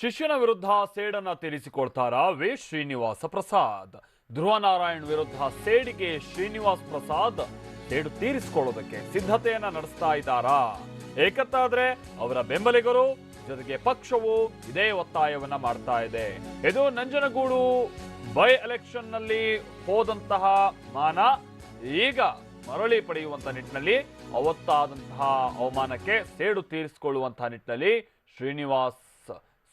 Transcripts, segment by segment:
ಶಿಷ್ಯನ ವಿರುದ್ಧ ಸೇಡನ್ನ ತೀರಿಸಿಕೊಳ್ತಾರ ವಿ. ಶ್ರೀನಿವಾಸ ಪ್ರಸಾದ್. ಧ್ರುವನಾರಾಯಣ್ ವಿರುದ್ಧ ಸೇಡಿಗೆ ಶ್ರೀನಿವಾಸ್ ಪ್ರಸಾದ್ ಸೇಡು ತೀರಿಸಿಕೊಳ್ಳೋದಕ್ಕೆ ಸಿದ್ಧತೆಯನ್ನ ನಡೆಸ್ತಾ ಇದ್ದಾರಾ? ಏಕತ್ತಾದ್ರೆ ಅವರ ಬೆಂಬಲಿಗರು ಜೊತೆಗೆ ಪಕ್ಷವು ಇದೇ ಒತ್ತಾಯವನ್ನ ಮಾಡ್ತಾ ಇದೆ. ಇದು ನಂಜನಗೂಡು ಬೈ ಎಲೆಕ್ಷನ್ನಲ್ಲಿ ಹೋದಂತಹ ಮಾನ ಈಗ ಮರಳಿ ಪಡೆಯುವಂತ ನಿಟ್ಟಿನಲ್ಲಿ ಅವತ್ತಾದಂತಹ ಅವಮಾನಕ್ಕೆ ಸೇಡು ತೀರಿಸಿಕೊಳ್ಳುವಂತಹ ನಿಟ್ಟಿನಲ್ಲಿ ಶ್ರೀನಿವಾಸ್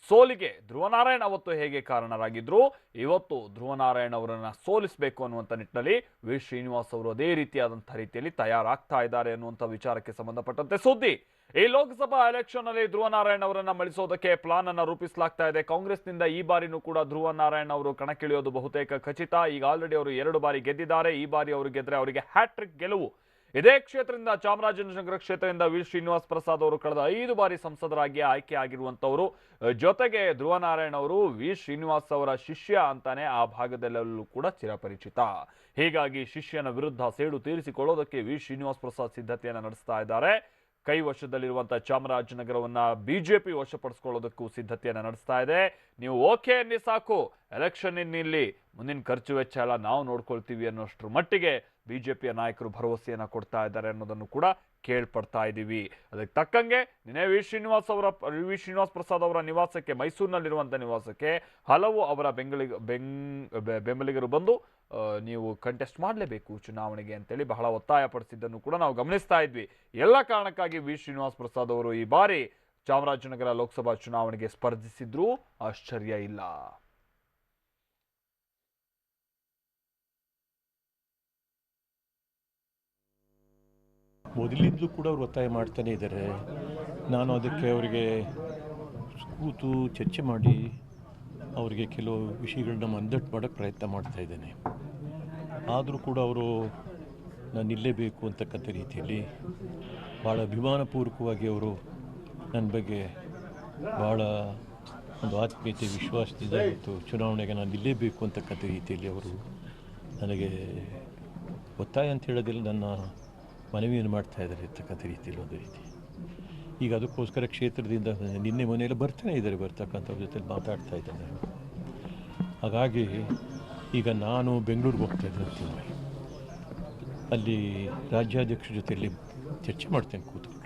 ಸೋಲಿಗೆ ಧ್ರುವನಾರಾಯಣ್ ಅವತ್ತು ಹೇಗೆ ಕಾರಣರಾಗಿದ್ರು? ಇವತ್ತು ಧ್ರುವನಾರಾಯಣ್ ಅವರನ್ನ ಸೋಲಿಸಬೇಕು ಅನ್ನುವಂಥ ನಿಟ್ಟಿನಲ್ಲಿ ವಿ. ಶ್ರೀನಿವಾಸ್ ಅವರು ಅದೇ ರೀತಿಯಾದಂಥ ರೀತಿಯಲ್ಲಿ ತಯಾರಾಗ್ತಾ ಇದ್ದಾರೆ ಅನ್ನುವಂಥ ವಿಚಾರಕ್ಕೆ ಸಂಬಂಧಪಟ್ಟಂತೆ ಸುದ್ದಿ. ಈ ಲೋಕಸಭಾ ಎಲೆಕ್ಷನ್ ಅಲ್ಲಿ ಧ್ರುವನಾರಾಯಣ್ ಅವರನ್ನ ಮಳಿಸೋದಕ್ಕೆ ಪ್ಲಾನ್ ಅನ್ನ ರೂಪಿಸಲಾಗ್ತಾ ಇದೆ. ಕಾಂಗ್ರೆಸ್ನಿಂದ ಈ ಬಾರಿನೂ ಕೂಡ ಧ್ರುವನಾರಾಯಣ್ ಅವರು ಕಣಕ್ಕಿಳಿಯೋದು ಬಹುತೇಕ ಖಚಿತ. ಈಗ ಆಲ್ರೆಡಿ ಅವರು ಎರಡು ಬಾರಿ ಗೆದ್ದಿದ್ದಾರೆ. ಈ ಬಾರಿ ಅವರು ಗೆದ್ರೆ ಅವರಿಗೆ ಹ್ಯಾಟ್ರಿಕ್ ಗೆಲುವು. ಇದೇ ಕ್ಷೇತ್ರದಿಂದ ಚಾಮರಾಜನಗರ ಕ್ಷೇತ್ರದಿಂದ ವಿ. ಶ್ರೀನಿವಾಸ್ ಪ್ರಸಾದ್ ಅವರು ಕಳೆದ ಐದು ಬಾರಿ ಸಂಸದರಾಗಿ ಆಯ್ಕೆ ಆಗಿರುವಂತವರು ಜೊತೆಗೆ ಧ್ರುವನಾರಾಯಣ್ ಅವರು ವಿ. ಶ್ರೀನಿವಾಸ್ ಅವರ ಶಿಷ್ಯ ಅಂತಾನೆ ಆ ಭಾಗದಲ್ಲೂ ಕೂಡ ಚಿರಪರಿಚಿತ. ಹೀಗಾಗಿ ಶಿಷ್ಯನ ವಿರುದ್ಧ ಸೇಡು ತೀರಿಸಿಕೊಳ್ಳೋದಕ್ಕೆ ವಿ. ಶ್ರೀನಿವಾಸ್ ಪ್ರಸಾದ್ ಸಿದ್ಧತೆಯನ್ನು ನಡೆಸ್ತಾ ಇದ್ದಾರೆ. ಕೈ ವಶದಲ್ಲಿರುವಂತಹ ಚಾಮರಾಜನಗರವನ್ನ ಬಿಜೆಪಿ ವಶಪಡಿಸಿಕೊಳ್ಳೋದಕ್ಕೂ ಸಿದ್ಧತೆಯನ್ನು ನಡೆಸ್ತಾ ಇದೆ. ನೀವು ಓಕೆ ಅನ್ನಿ ಸಾಕು. ಎಲೆಕ್ಷನ್ ಇನ್ನಿಲ್ಲಿ ಮುಂದಿನ ಖರ್ಚು ವೆಚ್ಚ ಎಲ್ಲ ನಾವು ನೋಡ್ಕೊಳ್ತೀವಿ ಅನ್ನೋಷ್ಟರ ಮಟ್ಟಿಗೆ ಬಿಜೆಪಿಯ ನಾಯಕರು ಭರವಸೆಯನ್ನು ಕೊಡ್ತಾ ಇದ್ದಾರೆ ಅನ್ನೋದನ್ನು ಕೂಡ ಕೇಳ್ಪಡ್ತಾ ಇದ್ದೀವಿ ಅದಕ್ಕೆ ತಕ್ಕಂಗೆ ನಿನ್ನೆ ವಿ. ಶ್ರೀನಿವಾಸ್ ಅವರ, ವಿ. ಶ್ರೀನಿವಾಸ್ ಪ್ರಸಾದ್ ಅವರ ನಿವಾಸಕ್ಕೆ ಮೈಸೂರಿನಲ್ಲಿರುವಂಥ ನಿವಾಸಕ್ಕೆ ಹಲವು ಅವರ ಬೆಂಗಳಿಗ ಬೆಂಗ್ ಬೆ- ಬೆಂಬಲಿಗರು ಬಂದು ನೀವು ಕಂಟೆಸ್ಟ್ ಮಾಡಲೇಬೇಕು ಚುನಾವಣೆಗೆ ಅಂತೇಳಿ ಬಹಳ ಒತ್ತಾಯ ಪಡಿಸಿದ್ದನ್ನು ಕೂಡ ನಾವು ಗಮನಿಸ್ತಾ ಇದ್ವಿ. ಎಲ್ಲ ಕಾರಣಕ್ಕಾಗಿ ವಿ. ಶ್ರೀನಿವಾಸ್ ಪ್ರಸಾದ್ ಅವರು ಈ ಬಾರಿ ಚಾಮರಾಜನಗರ ಲೋಕಸಭಾ ಚುನಾವಣೆಗೆ ಸ್ಪರ್ಧಿಸಿದ್ರೂ ಆಶ್ಚರ್ಯ ಇಲ್ಲ. ಮೊದಲಿಂದಲೂ ಕೂಡ ಅವರು ಒತ್ತಾಯ ಮಾಡ್ತಾನೇ ಇದ್ದಾರೆ. ನಾನು ಅದಕ್ಕೆ ಅವರಿಗೆ ಕೂತು ಚರ್ಚೆ ಮಾಡಿ ಅವರಿಗೆ ಕೆಲವು ವಿಷಯಗಳನ್ನ ಮಂದಟ್ಟು ಮಾಡೋಕ್ಕೆ ಪ್ರಯತ್ನ ಮಾಡ್ತಾ ಇದ್ದೇನೆ. ಆದರೂ ಕೂಡ ಅವರು ನಾನು ನಿಲ್ಲೇಬೇಕು ಅಂತಕ್ಕಂಥ ರೀತಿಯಲ್ಲಿ ಭಾಳ ಅಭಿಮಾನಪೂರ್ವಕವಾಗಿ ಅವರು ನನ್ನ ಬಗ್ಗೆ ಭಾಳ ಒಂದು ಆತ್ಮೀಯತೆ, ವಿಶ್ವಾಸದಿಂದ ಇತ್ತು ಚುನಾವಣೆಗೆ ನಾನು ನಿಲ್ಲೇಬೇಕು ಅಂತಕ್ಕಂಥ ರೀತಿಯಲ್ಲಿ ಅವರು ನನಗೆ ಒತ್ತಾಯ ಅಂತ ಹೇಳೋದಿಲ್ಲ, ನನ್ನ ಮನವಿಯನ್ನು ಮಾಡ್ತಾ ಇದ್ದಾರೆ ಇರ್ತಕ್ಕಂಥ ರೀತಿಯಲ್ಲಿ ಒಂದು ರೀತಿ. ಈಗ ಅದಕ್ಕೋಸ್ಕರ ಕ್ಷೇತ್ರದಿಂದ ನಿನ್ನೆ ಮನೆಯಲ್ಲಿ ಬರ್ತಾನೆ ಇದ್ದಾರೆ ಬರ್ತಕ್ಕಂಥವ್ರ ಜೊತೆ ಮಾತಾಡ್ತಾ ಇದ್ದಾನೆ ಹಾಗಾಗಿ ಈಗ ನಾನು ಬೆಂಗಳೂರಿಗೆ ಹೋಗ್ತಾ ಇದ್ದೇನೆ ಅಲ್ಲಿ ರಾಜ್ಯಾಧ್ಯಕ್ಷರ ಜೊತೆಯಲ್ಲಿ ಚರ್ಚೆ ಮಾಡ್ತೇನೆ ಕೂತ್ಕೊಂಡು.